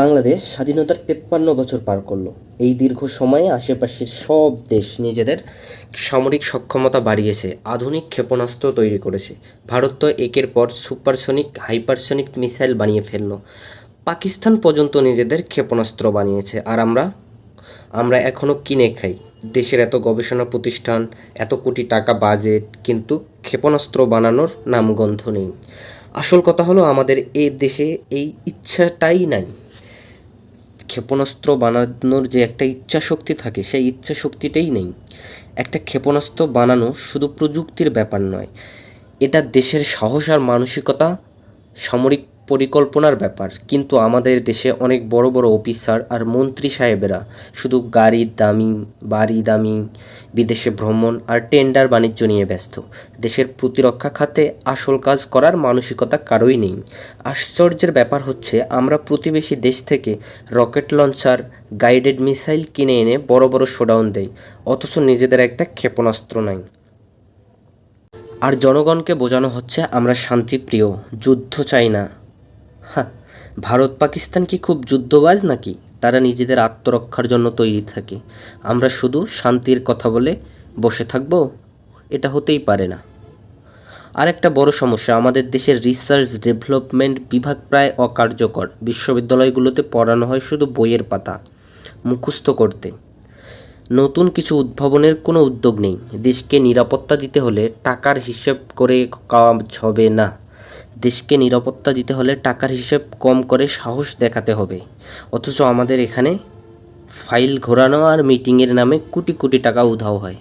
বাংলাদেশ স্বাধীনতার তেপ্পান্ন বছর পার করল। এই দীর্ঘ সময়ে আশেপাশের সব দেশ নিজেদের সামরিক সক্ষমতা বাড়িয়েছে, আধুনিক ক্ষেপণাস্ত্র তৈরি করেছে। ভারত তো একের পর সুপারসনিক, হাইপারসনিক মিসাইল বানিয়ে ফেলল। পাকিস্তান পর্যন্ত নিজেদের ক্ষেপণাস্ত্র বানিয়েছে। আর আমরা আমরা এখনও কিনে খাই। দেশের এত গবেষণা প্রতিষ্ঠান, এত কোটি টাকা বাজেট কিন্তু ক্ষেপণাস্ত্র বানানোর নামগন্ধ নেই। আসল কথা হলো, আমাদের এই দেশে এই ইচ্ছাটাই নাই। ক্ষেপণাস্ত্র বানানোর যে একটা ইচ্ছা শক্তি থাকে, সেই ইচ্ছা শক্তিটাই নেই। একটা ক্ষেপণাস্ত্র বানানো শুধু প্রযুক্তির ব্যাপার নয়, এটা দেশের সাহস আর মানসিকতা, সামরিক পরিকল্পনার ব্যাপার। কিন্তু আমাদের দেশে অনেক বড় বড় অফিসার আর মন্ত্রী সাহেবেরা শুধু গাড়ির দামি, বাড়ি, দামি, বিদেশে ভ্রমণ আর টেন্ডার বাণিজ্য নিয়ে ব্যস্ত। দেশের প্রতিরক্ষা খাতে আসল কাজ করার মানসিকতা কারোই নেই। আশ্চর্যের ব্যাপার হচ্ছে, আমরা প্রতিবেশী দেশ থেকে রকেট লঞ্চার, গাইডেড মিসাইল কিনে এনে বড় বড় শোডাউন দেয় অথচ নিজেদের একটা ক্ষেপণাস্ত্র নাই। আর জনগণকে বোঝানো হচ্ছে, আমরা শান্তিপ্রিয়, যুদ্ধ চাই না। ভারত পাকিস্তান কি খুব যুদ্ধবাজ নাকি? তারা নিজেদের আত্মরক্ষার জন্য তৈরি থাকে। আমরা শুধু শান্তির কথা বলে বসে থাকব? এটা হতেই পারে না। আর একটা বড় সমস্যা, আমাদের দেশের রিসার্চ ডেভেলপমেন্ট বিভাগ প্রায় অকার্যকর। বিশ্ববিদ্যালয়গুলোতে পড়ানো হয় শুধু বইয়ের পাতা, মুখস্থ করতে। নতুন কিছু উদ্ভাবনের কোনো উদ্যোগ নেই। দেশকে নিরাপত্তা দিতে হলে টাকার হিসেব করে কাজ হবে না। দেশকে নিরাপত্তা দিতে হলে টাকার হিসেব কম করে সাহস দেখাতে হবে। অথচ আমাদের এখানে ফাইল ঘোরানো আর মিটিংয়ের নামে কোটি কোটি টাকা উধাও হয়।